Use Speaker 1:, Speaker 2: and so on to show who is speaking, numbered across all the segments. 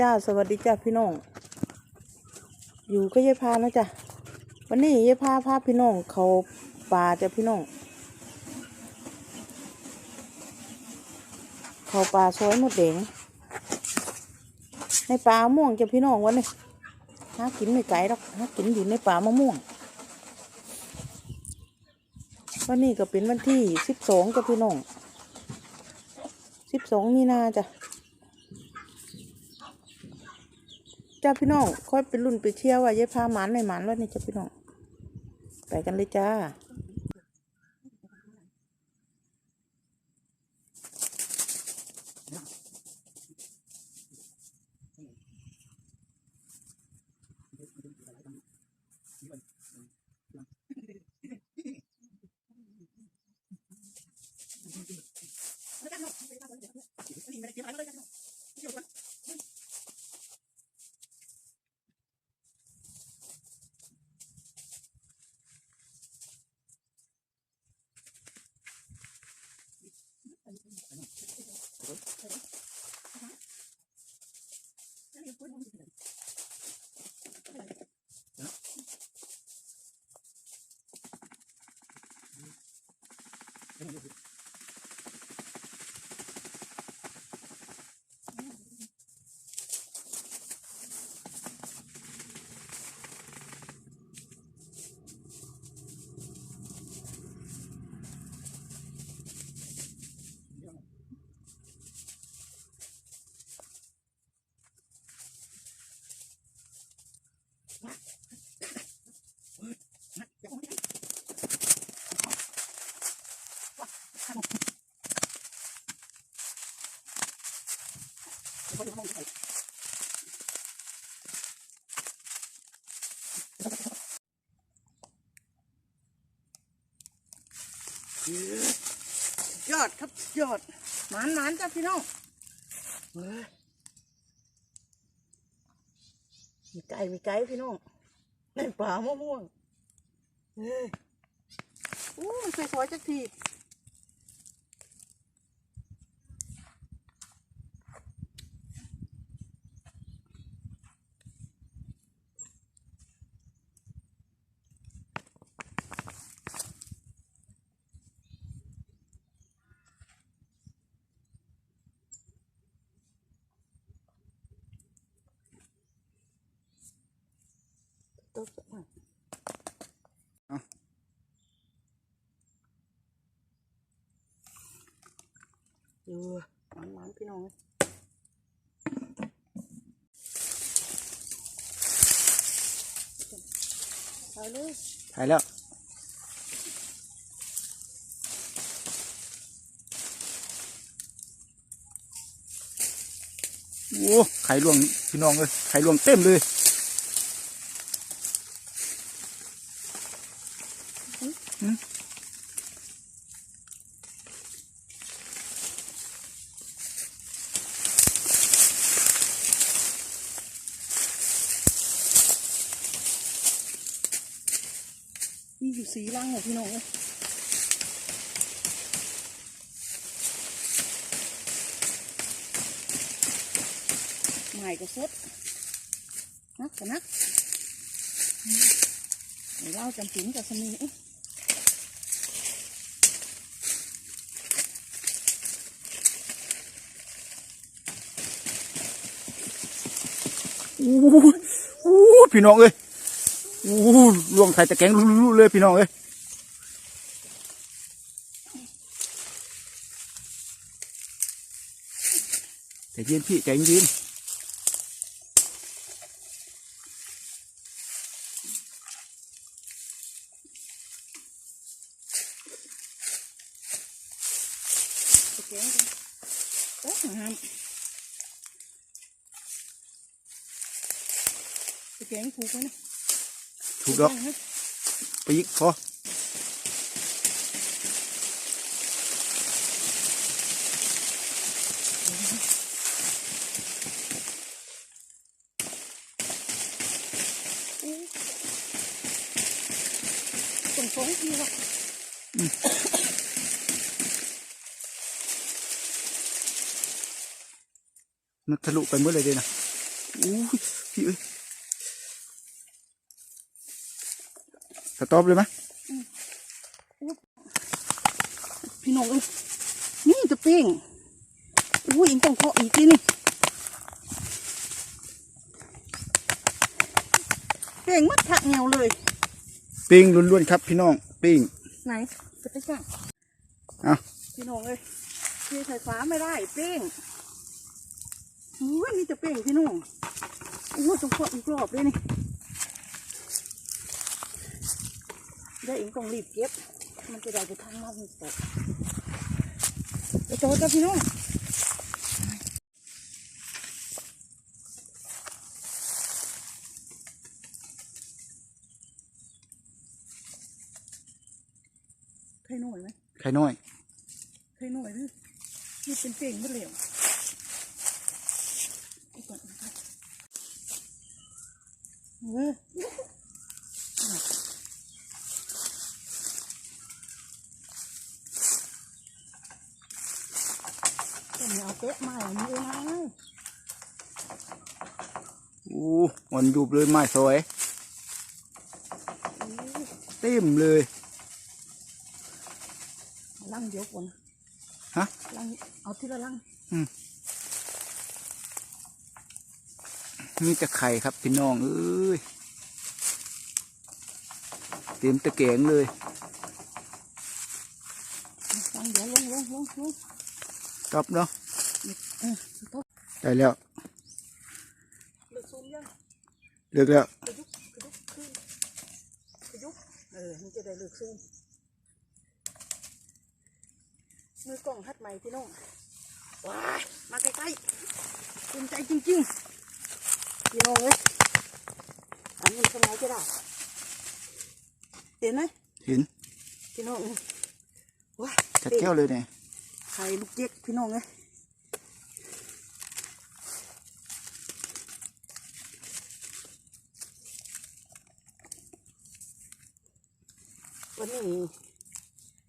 Speaker 1: จ้าสวัสดีจ้าพี่น้อง อยู่ก็ยายพานะจ้ะวันนี้ยายพาพาพี่น้องเขาป่าจ้ะพี่น้อง เขาป่าซอยหมดแดงในป่ามะม่วงจ้ะพี่น้องวันนี้หากินไม่ไกลหรอกหากินอยู่ในป่ามะม่วง วันนี้ก็เป็นวันที่สิบสองจ้ะพี่น้องสิบสองมีนาจ้ะ จ้าพี่น้องค่อยเป็นรุ่นไปเที่ยวว่าเย้พาหมันไม่หมันว่านี่จ้าพี่น้องไปกันเลยจ้า What? ยอดครับยอดหมานหมานจ้าพี่น้องมีไก่มีไก่พี่น้องในป่ามะม่วงเฮ้ยโอ้มันสวยๆจักที ตัวสวยดูหวานหวานๆพี่น้องไปเลย
Speaker 2: ถ่ายแล้วโอ้ไข่ลวงพี่น้องเลยไข่ลวงเต็มเลย
Speaker 1: มีอยู่สีรังเหรอพี่น้องเอ้ยใหม่ก็สดนักกันนักเดี๋ยวเราจำปิ่นกับสมีอุ๊ย
Speaker 2: โอ้โหพี่น้องเอ้ย อ้โหลวงไข่ตะแกงรู้เลยพี่น้องเอ้ยใจเย็นพี่ใจเย็น
Speaker 1: แกงกันโอ้งามตะแกรงถูกไหมนะ
Speaker 2: ถูกดอกไปอีกพอ
Speaker 1: ตรงสองทีวะ
Speaker 2: มันทะลุไปหมดเลยเดีนะ อู้ยพี่เอ้ย สต็อปเลยไหม
Speaker 1: พี่น้องเอ้ยนี่จะเป้งอุ้ยอิงต้องเคาะอีกทีนี่เป้งมัดถักเงาเลย
Speaker 2: ปิ้งล้วนๆครับ พี่น้อง ปิ้ง
Speaker 1: ไหน จะไปจ้าง
Speaker 2: เอา
Speaker 1: พี่น้องเอ้ยที่ไฟฟ้าไม่ได้เป้งอุ้ยนี่จะเป้งพี่น้องอุ้ยต้องเคาะอีกรอบเลยนี่ ได้อิงต้องรีบเก็บ มันจะได้ไปทางมากนี่ตกไปโจจ้าพี่น้องใครหน่อยไหม
Speaker 2: ไข่น้อย
Speaker 1: ใครหน่อยดินี่เป็นเป่งไม่เหลวเอาก่อนนะครับเว้ยก็ไม่เอาเต๊ะมาอย่างนี้นะ
Speaker 2: อู้มันยุบเลยไม้สวยเต็มเลย
Speaker 1: ลังเดียวก่อน
Speaker 2: ฮะ
Speaker 1: ลังเอาทีละลัง
Speaker 2: มีแต่ไข่ครับพี่น้องเอ้ยเต็มตะแกรงเลย
Speaker 1: ลังเดียวลงลงลงลง
Speaker 2: ตอบเนาะ
Speaker 1: เออสต๊อป
Speaker 2: ได้แล้ว
Speaker 1: เลือกซูมยัง
Speaker 2: เลือกแล้ว
Speaker 1: กระยุกกระยุกขึ้นกระยุกเออมันจะได้เลือกซูมมือกล้องฮัดใหม่พี่น้อง ว้ายมาใกล้ๆภูมิใจจริงๆ พี่น้องเอ้ยอันนี้สมัยจะได้ เห็นไหม
Speaker 2: เห็น
Speaker 1: พี่น้องเอ้ยว้าย
Speaker 2: ชัดแก้วเลยเนี่ย
Speaker 1: ไข่ลูกเจ๊กพี่น้องเอ้ย วันนี้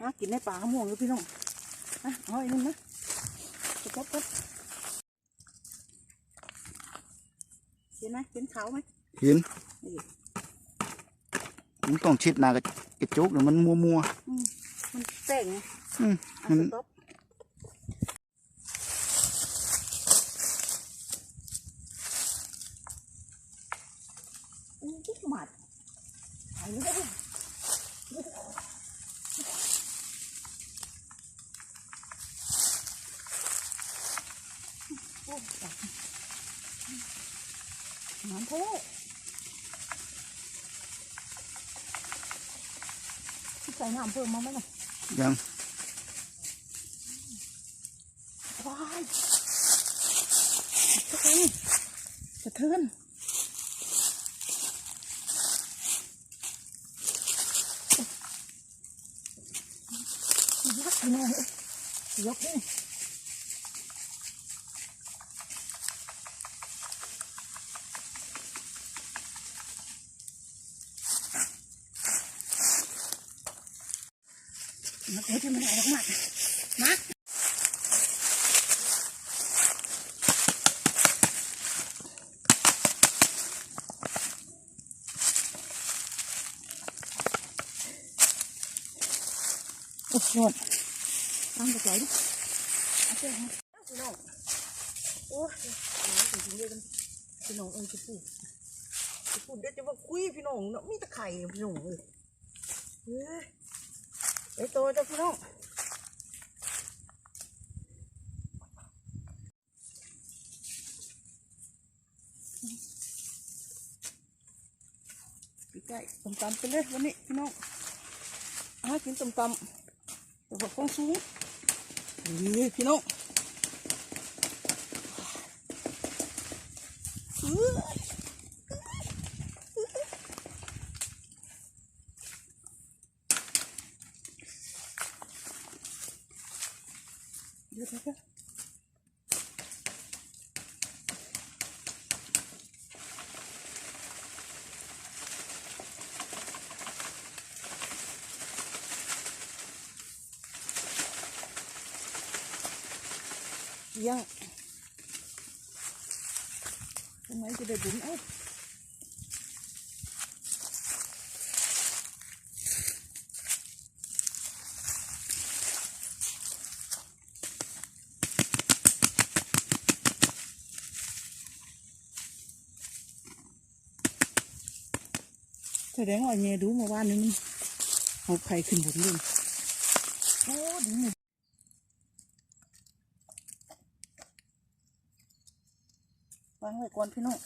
Speaker 1: ฮะกินในป่าม่วงเลยพี่น้องฮะเอาอีกนิดนะจะจับกันเห็นไหมเห็นขาวไหม
Speaker 2: เห็น
Speaker 1: นี่
Speaker 2: มันต้องชิดหน้ากระกระจกหรือมันมัวมัว
Speaker 1: อืมมันแต่งไง
Speaker 2: ๆอืม
Speaker 1: อะ
Speaker 2: มัน
Speaker 1: สต๊อปอู้หูหมัดหายเลย โอ้ยตาย น้ำทะเลที่ใส่น้ำเพิ่มมาไหมน่ะ
Speaker 2: ยัง
Speaker 1: ว้ายสะเทือนสะเทือนยักษ์ เลยยกนี่มาเอ้ยที่มันออกมามาโอ้โหตั้งกระจายดิเอาเจ้าฮะพี่น้องโอ้ยน้ำจริงๆเลยกันพี่น้องเอ้ยจะพูดจะพูดเดี๋ยวจะมาคุยพี่น้องเนาะมีตะไคร่พี่น้องเอ้ย ไปโตจ้ะพี่น้องพี่ไก่ตำตำไปเลยวันนี้พี่น้องอากินตำตำแต่ว่าของสูงนี่พี่น้องอื้อเดี๋ยวเดี๋ยวเดี๋ยวยัง ทำไม จะด้บุญเอ้าแสดงว่าเมียดูมาว่านนี้มันเอาไข่ขึ้นบุญเลยโอ้ดีนี่วางไว้ก่อนพี่น้อง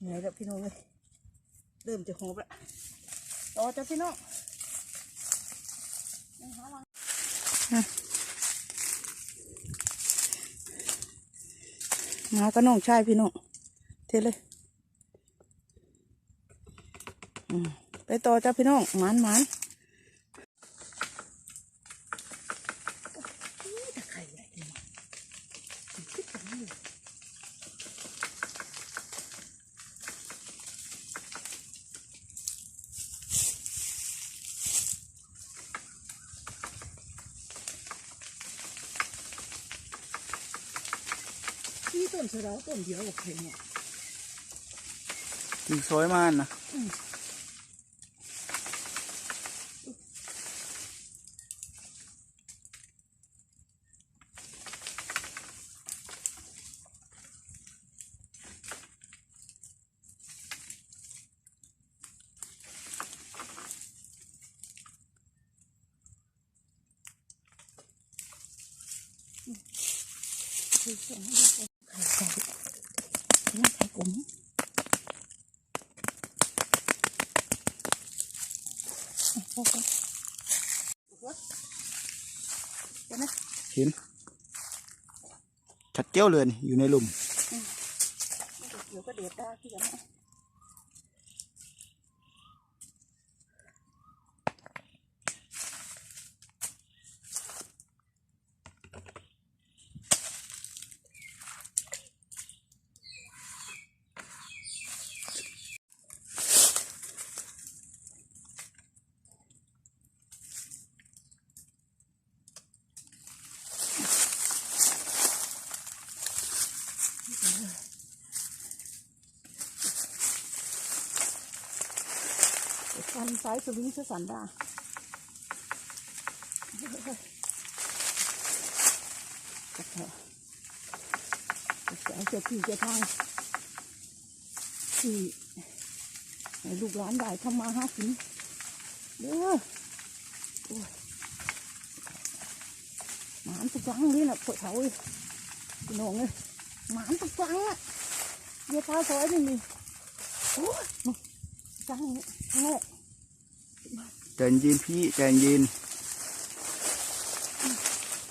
Speaker 1: เหนื่อยแล้วพี่น้องเลยเริ่มจะหอบแล้วต่อจ้ะพี่น้องงานมาก็น้องชายพี่น้องเทเลยไปต่อจ้ะพี่น้องหมานหมานอุ๊ยแต่ไข่ใหญ่จริงมันคิดจังเลย ที่ต้นสะเดาต้นเดียวกับไข่เนี่ย
Speaker 2: ที่ซอยมานนะ
Speaker 1: ไข่สองไข่ไก่ไข่ไข่กลมพอกันเดี๋ยวนะ
Speaker 2: เห็น ชัดเจ้าเลยนี่อยู่ในหลุม
Speaker 1: เดี๋ยวก็เดือดได้ที่กันนะฟันซ้ายสวิง เสสันดาจะแค่จะเจ้าที่เจ้าทางที่ให้ลูกหลานได้ทำมาหากินเด้อหมานตุกฟังนี่น่ะปวดเขาเลยพี่น้องเลยหมานตุกฟังอะเดี๋ยวพาซอยนี่นี่โอ้ยมึงฟังนี่โง่
Speaker 2: ใจเย็นพี่ใจเย็น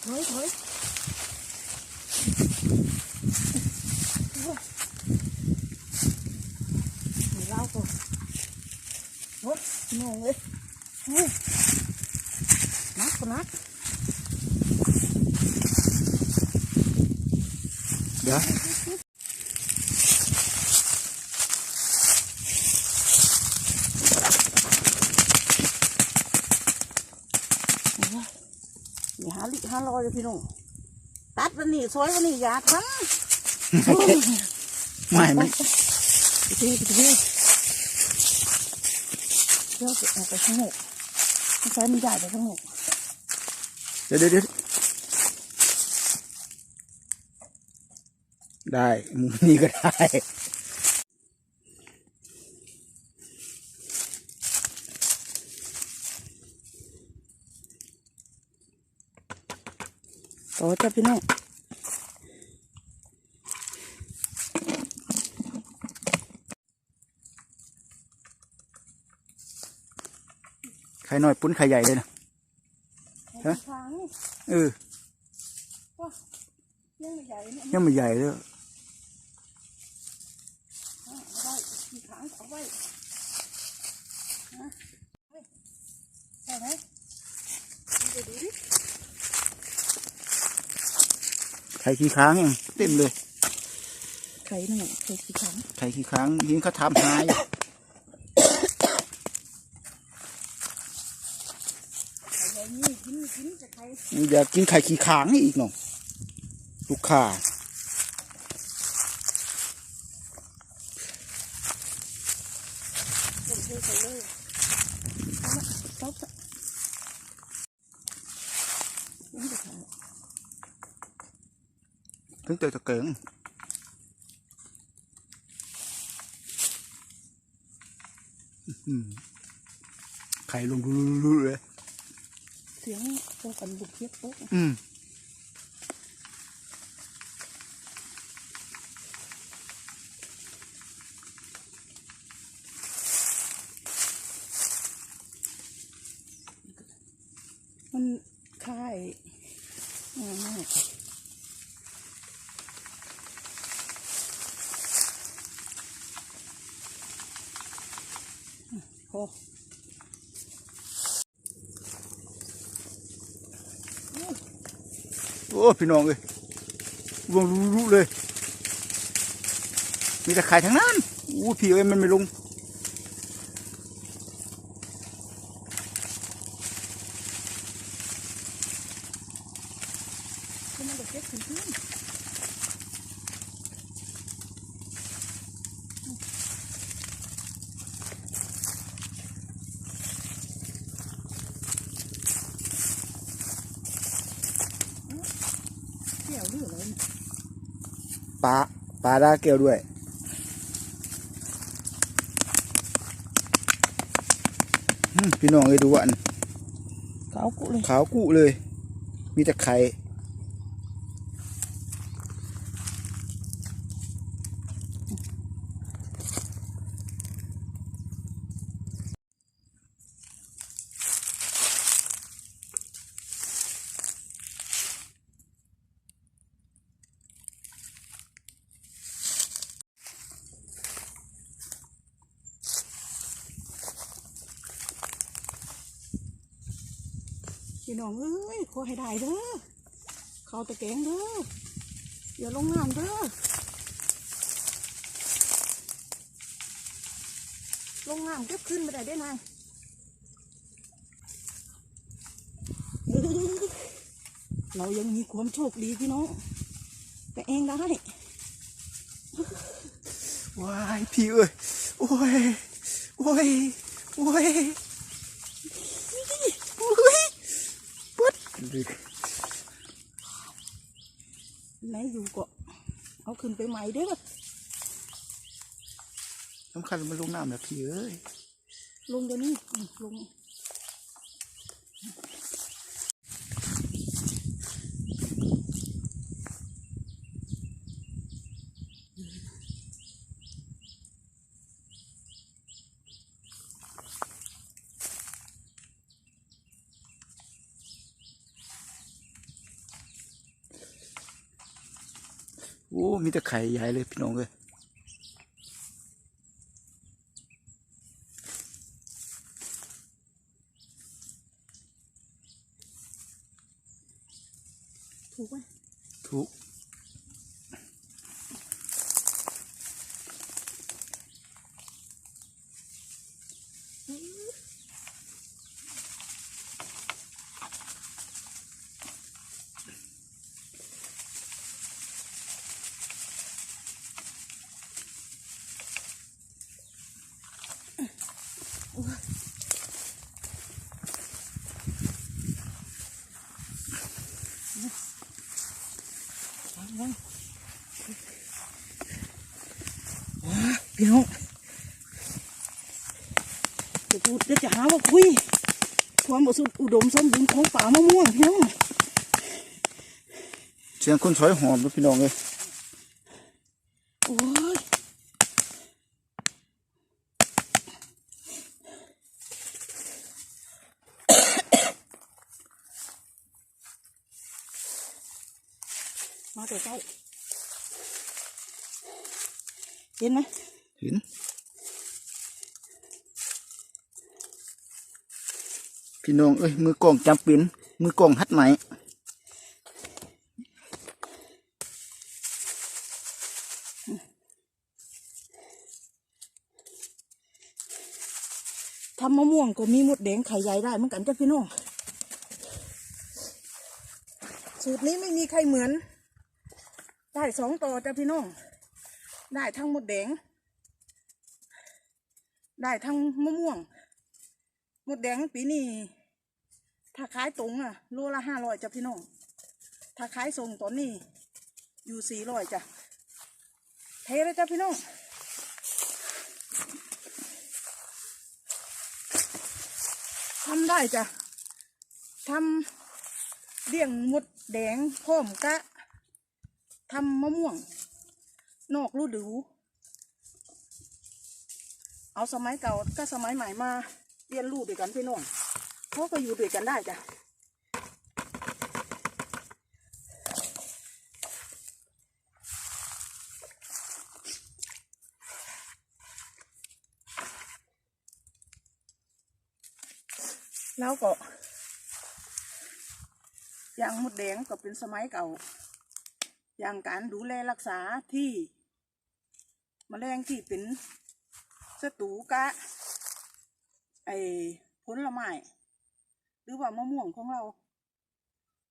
Speaker 1: ถอยถอยเล่าก่อนโอ้ยงงเลยเฮ้ยนักก็นัก
Speaker 2: เดี๋ยว
Speaker 1: อย่าหาลิหาล อยเลยพี่น้องตัดวันนี้ซอยวันนี้อย่าท
Speaker 2: ไม่ำไม่
Speaker 1: ไปทีไปทีเดี๋ยวจะออกไปข้างนอกใช้มันใหญ่ไปข้างนอก
Speaker 2: เดี๋ยวเดี๋ยวเดี๋ยวได้มุมนี้ก็ได้
Speaker 1: ต่อจ้ะพี่น้อง
Speaker 2: ไข่น้อยปุ้นไข่ใหญ่เลยนะฮะ
Speaker 1: ทางนี่
Speaker 2: เออ
Speaker 1: ยังไม่ใหญ่เนี่ย
Speaker 2: ยังไม่ใหญ่เลย
Speaker 1: เอาไว้ที่ทางเอาไว้นะเฮ้ยใช่ไหมดูดิ
Speaker 2: ไข่ข่ขี้ค้างยังเต็มเลย
Speaker 1: ไข่นั่นไข่สีขาว
Speaker 2: ไข่ขี้ค้างยิงเขาทำหาย
Speaker 1: ไข่ใหญ่นี่กินกินจะไข่
Speaker 2: อยากกินไข่ขี้ค้างนี่อีกหน่อยลูกค้า
Speaker 1: ต้มเทใส่เลยเอาละซอสนี่จะไข่
Speaker 2: ถึงเตยตะเกิงอื้อหือไข่ลงรุๆๆเลย
Speaker 1: เสียงโตกันบุกเทียบโต๊ะ
Speaker 2: อืม
Speaker 1: มันค่ายง่ายมากพอ
Speaker 2: โอ้พี่น้องเลยรวงรุๆเลย มีแต่ไข่ทั้งนั้นอู้พี่เอ้ยมันไม่ลง
Speaker 1: คือมันจะเก็บถึงพื้นเกี่ยวหรืออะไรเนี่ย
Speaker 2: ป ลาปลาดาเกลียวด้วยอืมพี่น้องเลยดูว่าอัน
Speaker 1: ขาวกุเลย
Speaker 2: ขาวกุเลย มีแต่ไข่
Speaker 1: พี่น้องเอ้ยขอให้ได้เด้อเขาตะแกงเด้ออย่าลงน้ำเด้อลงน้ำเก็บขึ้นม่ได้ได้นายเอ้เรายังมีความโชคดีพี่น้องแต่เองได้
Speaker 2: ว้ายพี่เอ้ยโอ้ยโอ้ยโอ้ยโอ้ยปึ๊ด
Speaker 1: ไหนอยู่ก็ เอาขึ้นไปใหม่เด้อ
Speaker 2: สำคัญมันลงน้ำแล้วพี่เอ้ย
Speaker 1: ลงเดี๋ยวนี้อืมลง
Speaker 2: มีแต่ไข่ใหญ่เลยพี่น้องเลย
Speaker 1: ถูกไหม
Speaker 2: ทุก
Speaker 1: พี่น้องเดี๋ยวกูเดี๋ยวจะหาว่าคุย ความบริสุทธิ์ อุดมสมบูรณ์ของป่ามะม่วงพี่น้อง
Speaker 2: เสียงคนสอยหอมเลยพี่น้องเลย พี่น้องเอ้ยมือกองจำปิ้นมือกองฮัดไหม
Speaker 1: ทำมะม่วงก็มีมดแดงไข่ใหญ่ได้เหมือนกันจ้ะพี่น้องสูตรนี้ไม่มีใครเหมือน ได้สองต่อจ้ะพี่น้องได้ทั้งมดแดง ได้ทั้งมะม่วง มดแดงปีนี้ ถ้าขายตรงอะโลละห้าร้อยจ้ะพี่น้อง ถ้าขายส่งตอนนี้ อยู่สี่ร้อยจ้ะ เทเลยจ้ะพี่น้องทำได้จ้ะทำเลี้ยงมดแดงพร้อมกะทำมะม่วง นอกฤดู เอาสมัยเก่าก็สมัยใหม่มาเรียนรู้ด้วยกันพี่น้อง เขาก็อยู่ด้วยกันได้จ้ะแล้วก็อย่างมดแดงก็เป็นสมัยเก่า อย่างการดูแลรักษาที่มแมลงที่เป็นศัตรูกะไอผลไม้ หรือว่ามะม่วงของเรา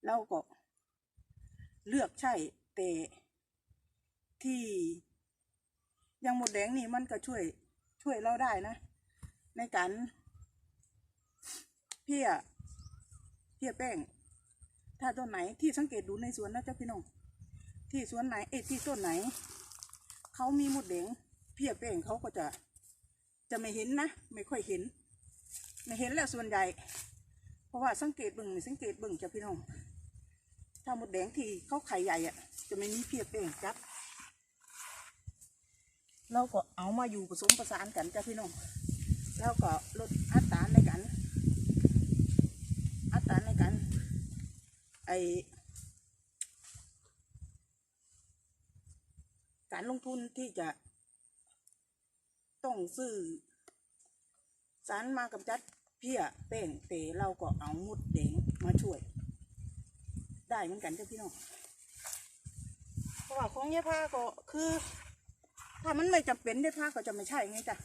Speaker 1: เราก็เลือกใช่แต่ที่ย่างหมดแดงนี่มันก็ช่วยช่วยเราได้นะ ในการเพี้ยเพี้ยแป้ง ถ้าต้นไหนที่สังเกตดูในสวนนะเจ้าพี่น้องที่สวนไหนเอ้ยที่ต้นไหน เขามีมดแดงเพี้ยแป้งเขาก็จะจะไม่เห็นนะ ไม่ค่อยเห็น ไม่เห็นแล้วส่วนใหญ่ เพราะว่าสังเกตบิ่งสังเกตบิ่งจ้ะพี่น้องถ้ามดแดงที่เขาไข่ใหญ่อะจะไม่มีเพียแป้งจับเราก็เอามาอยู่ผสมประสานกันจ้ะพี่น้องแล้วก็ลดอัตราในการอัตราในการไอการลงทุนที่จะต้องซื้อสารมากำจัด เพี้ยแป้งเตะเราก็เอามุดแดงมาช่วย ได้เหมือนกันเจ้ะพี่น้องเพราะว่าของยายผ้าก็คือ ถ้ามันไม่จำเป็นยายผ้าก็จะไม่ใช่ไงจ้ะ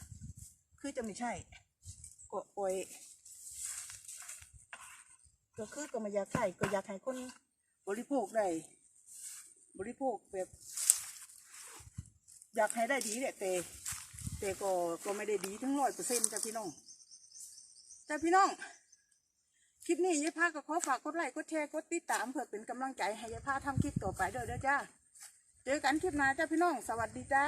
Speaker 1: คือจะไม่ใช่ก็ปล่อยก็คือก็ไม่อยากให้ก็อยากให้คนบริโภคได้บริโภคแบบ อยากให้ได้ดีแหละแต่แต่ก็ก็ไม่ได้ดีทั้งร้อยเปอร์เซ็นต์จ้ะพี่น้อง จ้ะพี่น้อง คลิปนี้ยายพาก็ขอฝากกดไลค์กดแชร์กดติดตามเพื่อเป็นกำลังใจให้ยายพาทำคลิปต่อไปเด้อเด้อจ้า เจอกันคลิปหน้าจ้าพี่น้อง สวัสดีจ้า